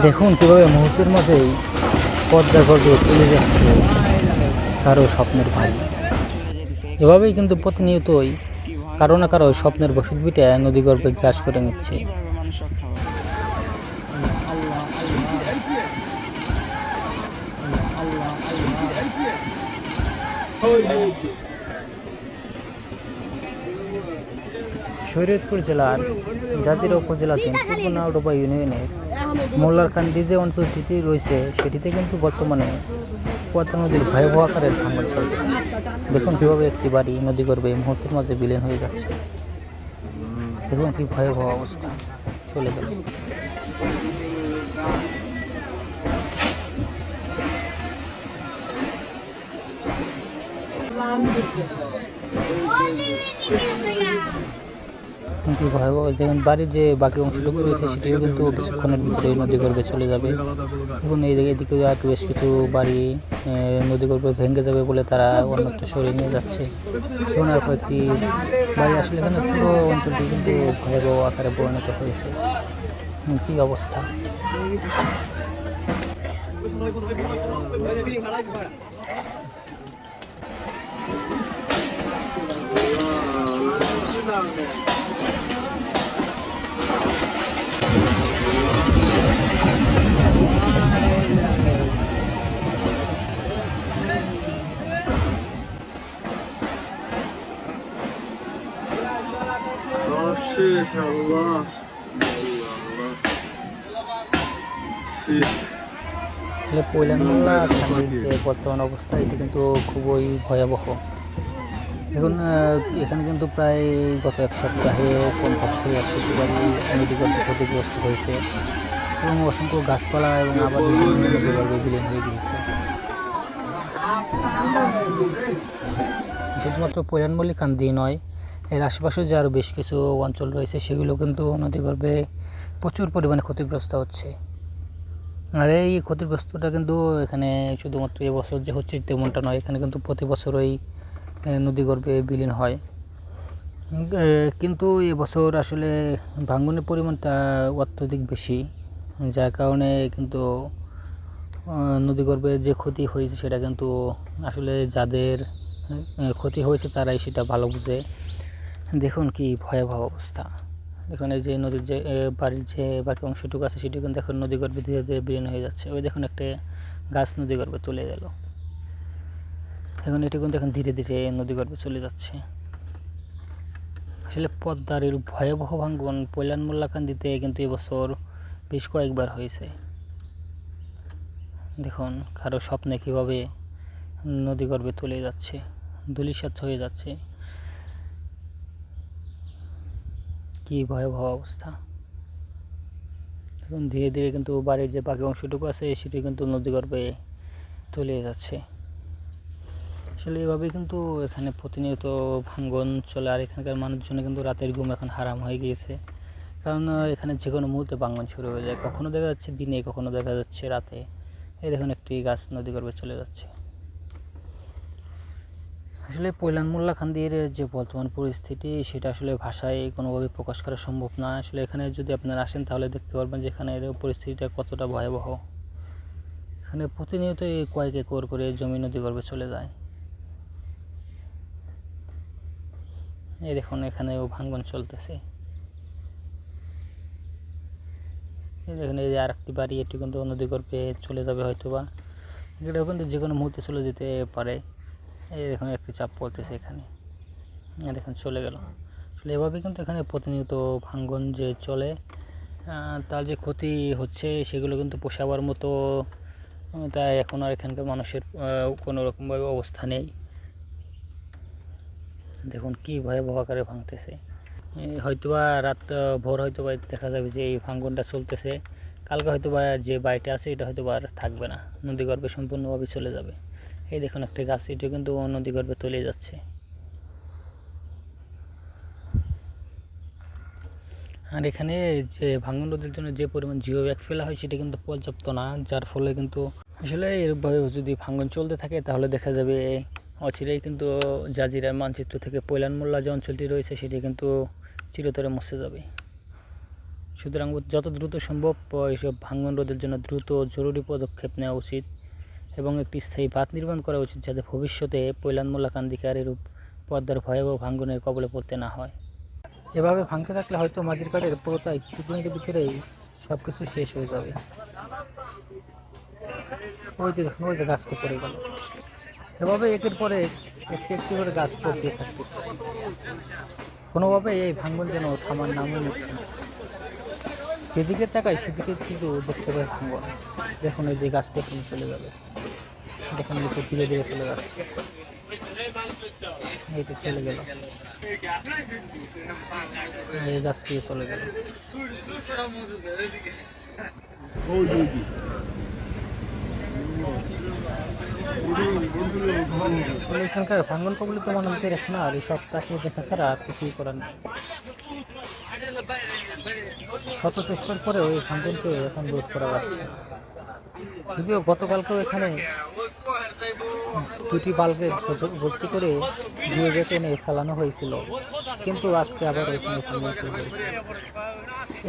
দেখুন কীভাবে মুহূর্তের মাঝেই পদ্মা গর্বে চলে যাচ্ছে কারও স্বপ্নের ভাই। এভাবেই কিন্তু প্রতিনিয়তই কারও না কারও স্বপ্নের বসত বিটা নদী গর্ভে গ্রাস করে নিচ্ছে। শরীয়তপুর জেলার জাজিরা উপজেলাধীন পূর্ব নাওডোবা ইউনিয়নের মোল্লারখান্ডি যে অঞ্চলটিতে রয়েছে, সেটিতে কিন্তু বর্তমানে পদ্মা নদীর ভয়াবহ আকারের ভাঙন চলতেছে। দেখুন কীভাবে একটি বাড়ি নদী এই মুহূর্তের মাঝে বিলীন হয়ে যাচ্ছে। দেখুন কি ভয়াবহ অবস্থা চলে গেল। কিন্তু ভয়াবহ? দেখুন, বাড়ির যে বাকি অংশটুকু রয়েছে, সেটিও কিন্তু কিছুক্ষণের ভিতরে নদী গর্ভে চলে যাবে। দেখুন, এই দিকে এদিকে আর বেশ কিছু বাড়ি নদী গর্ভে ভেঙে যাবে বলে তারা অন্যত্র সরিয়ে নিয়ে যাচ্ছে। এবং আর কয়েকটি বাড়ি আসলে এখানে পুরো অঞ্চলটি কিন্তু ভয়াবহ আকারে পরিণত হয়েছে। কী অবস্থা? খান্ডির যে বর্তমান অবস্থা, এটি কিন্তু খুবই ভয়াবহ। দেখুন এখানে কিন্তু প্রায় গত এক সপ্তাহে কমপক্ষে একশোটি বাড়ি নদীগর্ভে ক্ষতিগ্রস্ত হয়েছে এবং অসংখ্য গাছপালা এবং আবাদের জন্য বিলীন হয়ে গিয়েছে। শুধুমাত্র পৈলানমল্লিক কান্দি নয় এর আশেপাশে যে আরও বেশ কিছু অঞ্চল রয়েছে, সেগুলো কিন্তু নদীগর্ভে প্রচুর পরিমাণে ক্ষতিগ্রস্ত হচ্ছে। আর এই ক্ষতিগ্রস্তটা কিন্তু এখানে শুধুমাত্র এবছর যে হচ্ছে তেমনটা নয়, এখানে কিন্তু প্রতি বছরই নদীগর্ভে বিলীন হয়। কিন্তু এবছর আসলে ভাঙ্গনের পরিমাণটা অত্যধিক বেশি, যার কারণে কিন্তু নদীগর্ভের যে ক্ষতি হয়েছে সেটা কিন্তু আসলে যাদের ক্ষতি হয়েছে তারাই সেটা ভালো বুঝে। দেখুন কি ভয়াবহ অবস্থা। দেখুন এই যে নদীর যে বাড়ির যে বাকি অংশটুকু আছে সেটি কিন্তু এখন নদী গর্ভে ধীরে ধীরে বিলীন হয়ে যাচ্ছে। ওই দেখুন একটা গাছ নদী গর্ভে চলে গেল। এখন এটি কিন্তু এখন ধীরে ধীরে নদী গর্ভে চলে যাচ্ছে। আসলে পদ্মার এর ভয়াবহ ভাঙ্গন পৈলান মোল্লাকান্দিতে কিন্তু এবছর বেশ কয়েকবার হয়েছে। দেখুন কারও স্বপ্নে কীভাবে নদী গর্ভে চলে যাচ্ছে, ধুলিসাৎ হয়ে যাচ্ছে। কি ভয়াবহ অবস্থা। এখন ধীরে ধীরে কিন্তু বাড়ির যে বাকি অংশটুকু আছে, সেটি কিন্তু নদীগর্ভে তলিয়ে যাচ্ছে। আসলে এভাবেই কিন্তু এখানে প্রতিনিয়ত ভাঙ্গন চলে, আর এখানকার মানুষজন কিন্তু রাতের ঘুম এখন হারাম হয়ে গিয়েছে। কারণ এখানে যে কোনো মুহূর্তে ভাঙ্গন শুরু হয়ে যায়। কখনো দেখা যাচ্ছে দিনে, কখনো দেখা যাচ্ছে রাতে। এই দেখুন একটি গাছ নদীগর্ভে চলে যাচ্ছে। আসলে পৈলান মোল্লা খান্দির যে বর্তমান পরিস্থিতি, সেটা আসলে ভাষায় কোনোভাবে প্রকাশ করা সম্ভব না। আসলে এখানে যদি আপনারা আসেন, তাহলে দেখতে পারবেন যে এখানে পরিস্থিতিটা কতটা ভয়াবহ। এখানে প্রতিনিয়তই কয়েক একর করে জমি নদী গর্ভে চলে যায়। এই দেখুন এখানেও ভাঙ্গন চলতেছে। এই দেখুন, এই যে আরেকটি বাড়ি, এটি কিন্তু নদী গর্ভে চলে যাবে হয়তো বা এটাও কিন্তু যে কোনো মুহূর্তে চলে যেতে পারে। এই দেখুন, একটি চাপ পড়তেছে এখানে। দেখুন, চলে গেল। আসলে এভাবে কিন্তু এখানে প্রতিনিয়ত ভাঙ্গন যে চলে তার যে ক্ষতি হচ্ছে, সেগুলো কিন্তু পোষাবার মতো তাই এখন আর এখানকার মানুষের কোনো রকমভাবে অবস্থা নেই। দেখুন, কি ভয়াবহ আকারে ভাঙতেছে। হয়তোবা রাত, ভোর হয়তোবা দেখা যাবে যে এই ভাঙ্গনটা চলতেছে। কালকে হয়তোবা যে বাড়িটা আছে, এটা হয়তো আর থাকবে না। নদীগর্ভে সম্পূর্ণভাবে চলে যাবে। এই দেখুন একটা গাছ, এটিও কিন্তু নদীগর্ভে তলে যাচ্ছে। আর এখানে যে ভাঙ্গন নদীর জন্য যে পরিমাণ জিও ব্যাগ ফেলা হয়, সেটা কিন্তু পর্যাপ্ত না, যার ফলে কিন্তু আসলে এরভাবে যদি ভাঙ্গন চলতে থাকে, তাহলে দেখা যাবে অচিরেই কিন্তু জাজিরার মানচিত্র থেকে পৈলান মোল্লা যে অঞ্চলটি রয়েছে, সেটি কিন্তু চিরতরে মুছে যাবে। সুতরাং যত দ্রুত সম্ভব এইসব ভাঙন রোধের জন্য দ্রুত জরুরি পদক্ষেপ নেওয়া উচিত। এবং একটি স্থায়ী বাঁধ নির্মাণ করা উচিত যাতে ভবিষ্যতে পৈলানমোল্লা কান্দিকার এরূপ পদ্মার ভয়াবহ ভাঙ্গনের কবলে পড়তে না হয়। এভাবে ভাঙতে থাকলে হয়তো মাঝির কাঠের পুরোটাই কিছুদিনের ভিতরেই সব কিছু শেষ হয়ে যাবে। ওই যে ওই যে গাছটা পড়ে গেল। এভাবে একের পরে একটি একটি করে গাছ পড়তে থাকতেছে কোনোভাবে এই ভাঙ্গন যেন থামার নামও নিচ্ছে না। যেদিকে তাকাই সেদিকে শুধু দেখতে পাই ভাঙ্গন দেখুন, এই যে গাছটা এখানে চলে যাবে। দেখুন তো ধীরে ধীরে চলে যাচ্ছে। এই তো চলে গেল। এই গাছটি চলে গেল। এখানকার ভাঙ্গন কবলিত মানুষদের এখন আর এই সপ্তাহে দেখা ছাড়া আর কিছুই করার নেই। শত চেষ্টার পরেও এই ভাঙ্গনকে এখন রোধ করা যাচ্ছে না। যদিও গতকালকেও এখানে দুটি বাল্বে ভর্তি করে বেঁকে এনে ফেলানো হয়েছিল। কিন্তু আজকে আবার এখানে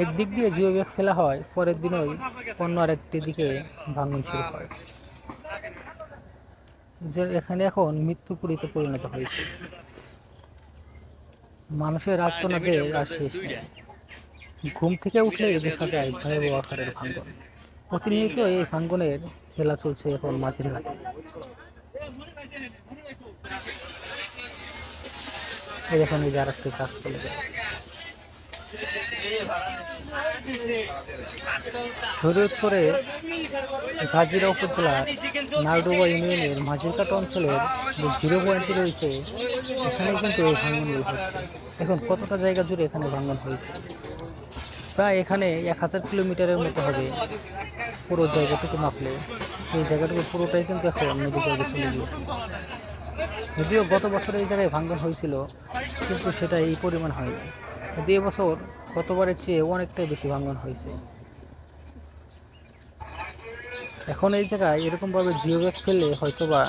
একদিক দিয়ে জিও ব্যাগ ফেলা হয়, পরের দিনই অন্য আরেকটি দিকে ভাঙ্গন শুরু হয়। যে এখানে এখন মৃত্যুপুরীতে পরিণত হয়েছে। মানুষের আত্মনাদের আর শেষ নেই। ঘুম থেকে উঠলে দেখা যায় ভয়াবহ আকারের ভাঙ্গন প্রতিনিয়ত এই ভাঙ্গনের খেলা চলছে এখন মাঝের ঘাটে। দেখুন, এই আর একটি কাজ যায় শরীয়তপুরে ঝাঁঝিরা উপজেলার নারডোবা ইউনিয়নের মাঝিরকাট অঞ্চলের যে জিরো পয়েন্টটি রয়েছে এখানে কিন্তু এই ভাঙ্গনগুলো হচ্ছে। এখন কতটা জায়গা জুড়ে এখানে ভাঙ্গন হয়েছে। প্রায় এখানে এক হাজার কিলোমিটারের মতো হবে পুরো জায়গাটুকু মাপলে। সেই জায়গাটুকু পুরোটাই কিন্তু এখন নদী জায়গায় চলে গিয়েছে। যদিও গত বছর এই জায়গায় ভাঙ্গন হয়েছিল, কিন্তু সেটা এই পরিমাণ হয়নি। কিন্তু এবছর গতবারের চেয়ে অনেকটাই বেশি ভাঙ্গন হয়েছে। এখন এই জায়গায় এরকমভাবে জিও ব্যাগ ফেললে হয়তোবা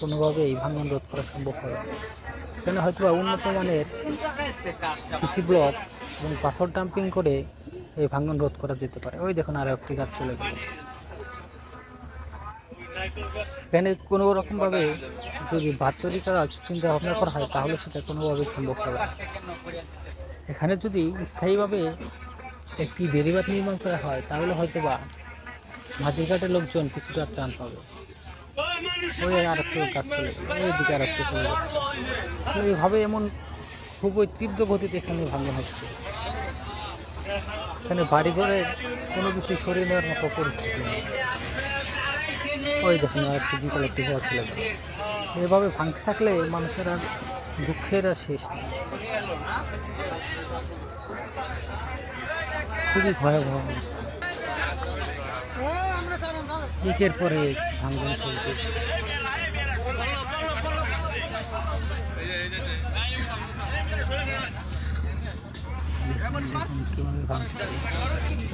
কোনোভাবে এই ভাঙ্গন রোধ করা সম্ভব হবে কেন হয়তোবা উন্নত মানের সিসি ব্লক এবং পাথর ডাম্পিং করে এই ভাঙ্গন রোধ করা যেতে পারে। ওই দেখুন আর একটি গাছ চলে গেল। এখানে কোনো রকমভাবে যদি বাদ তৈরি চিন্তা ভাবনা করা হয়, তাহলে সেটা কোনোভাবে সম্ভব হবে এখানে যদি স্থায়ীভাবে একটি বেড়িবাদ নির্মাণ করা হয়, তাহলে হয়তো বা মাঝিঘাটের লোকজন কিছুটা টান পাবে। ওই আর একটু কাজ চলে ওই দিকে আর একটু চলে এইভাবে এমন খুবই তীব্র গতিতে এখানে ভাঙন হচ্ছে। এখানে বাড়ি ঘরে কোনো কিছু সরিয়ে নেওয়ার মতো পরিস্থিতি নেই। ওই দেখুন, আর একটু বিকাল একটু হওয়া চলে গেল এভাবে ভাঙতে থাকলে মানুষের আর দুঃখের আর শেষ নেই। খুবই ভয়াবহ অবস্থা। একের পরে দেখুন কীভাবে ভাঙতেছে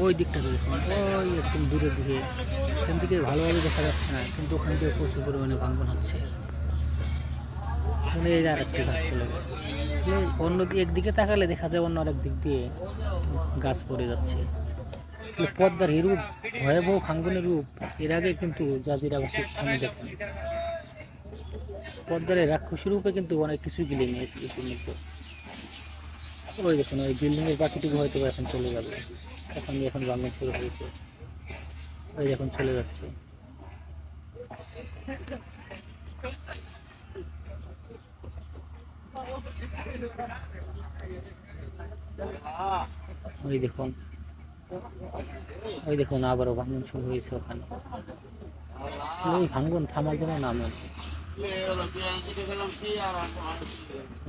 ওই দিকটা দেখুন ওই একদম দূরে দিকে। এখান থেকে ভালোভাবে দেখা যাচ্ছে না, কিন্তু ওখান থেকে প্রচুর পরিমাণে ভাঙ্গন হচ্ছে। যে আর একটি গাছ চলে অন্য একদিকে তাকালে দেখা যায় অন্য আরেক দিক দিয়ে গাছ পড়ে যাচ্ছে। পদ্মার এই রূপ, ভয়াবহ ভাঙ্গনের রূপ, এর আগে কিন্তু জাজিরাবাসী কখনো দেখেনি। পদ্মার রাক্ষসী রূপে কিন্তু অনেক কিছু গিলে নিয়েছে ইতিমধ্যে ওই দেখুন ওই বিল্ডিংয়ের বাকিটুকু হয়তো এখন চলে যাবে। এখন এখন ভাঙ্গন শুরু হয়েছে ওই এখন চলে যাচ্ছে। ওই দেখুন ওই দেখুন আবারও ভাঙ্গন শুরু হয়েছে ওখানে। এই ভাঙ্গন থামার জন্য নামে।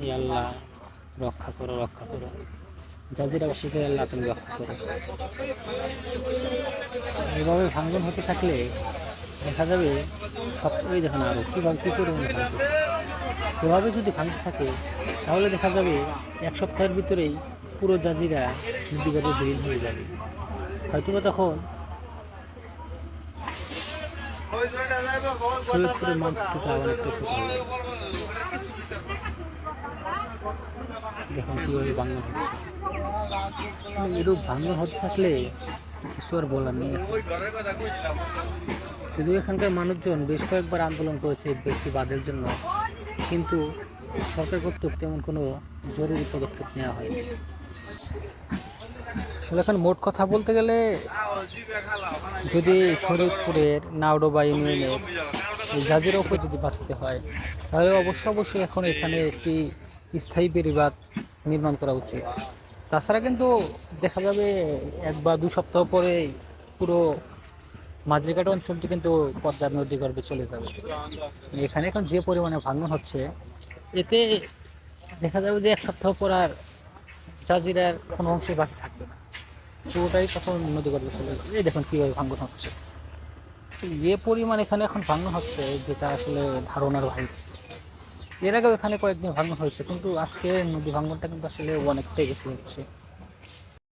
এই আল্লাহ। রক্ষা করো রক্ষা করো। জাজিরাবাসীকে আল্লাহ তুমি রক্ষা করো। এভাবে ভাঙ্গন হতে থাকলে দেখা যাবে সব ওই দেখুন আরও কীভাবে কী পরিমাণে ভাঙতেছে এভাবে যদি ভাঙতে থাকে তাহলে দেখা যাবে এক সপ্তাহের ভিতরেই পুরো জাজিরা নদীঘাটে বিলীন হয়ে যাবে। হয়তো বা তখন আবার একটা দেখুন কীভাবে ভাঙন হচ্ছে। মানে এরূপ ভাঙন হতে থাকলে কিছু আর বলার নেই। শুধু এখানকার মানুষজন বেশ কয়েকবার আন্দোলন করেছে ব্যক্তি বাদের জন্য, কিন্তু সরকার কর্তৃক তেমন কোনো জরুরি পদক্ষেপ নেওয়া হয়নি। আসলে এখন মোট কথা বলতে গেলে, যদি শরীরপুরের নাওডোবা ইউনিয়নের এই ওপর যদি বাঁচাতে হয়, তাহলে অবশ্য অবশ্যই এখন এখানে একটি স্থায়ী বেড়িবাঁধ নির্মাণ করা উচিত। তাছাড়া কিন্তু দেখা যাবে এক বা দু সপ্তাহ পরে পুরো মাঝিঘাট অঞ্চলটি কিন্তু পদ্মার নদী গর্ভে চলে যাবে। এখানে এখন যে পরিমাণে ভাঙন হচ্ছে, এতে দেখা যাবে যে এক সপ্তাহ পর আর জাজিরার কোনো অংশই বাকি থাকবে না। পুরোটাই তখন নদী গর্ভে চলে যাবে। এই দেখুন কীভাবে ভাঙন হচ্ছে। যে পরিমাণ এখানে এখন ভাঙন হচ্ছে, যেটা আসলে ধারণার বাইরে। এর আগে ওখানে কয়েকদিন ভাঙন হয়েছে, কিন্তু আজকে নদী ভাঙনটা কিন্তু আসলে অনেকটাই বেশি হচ্ছে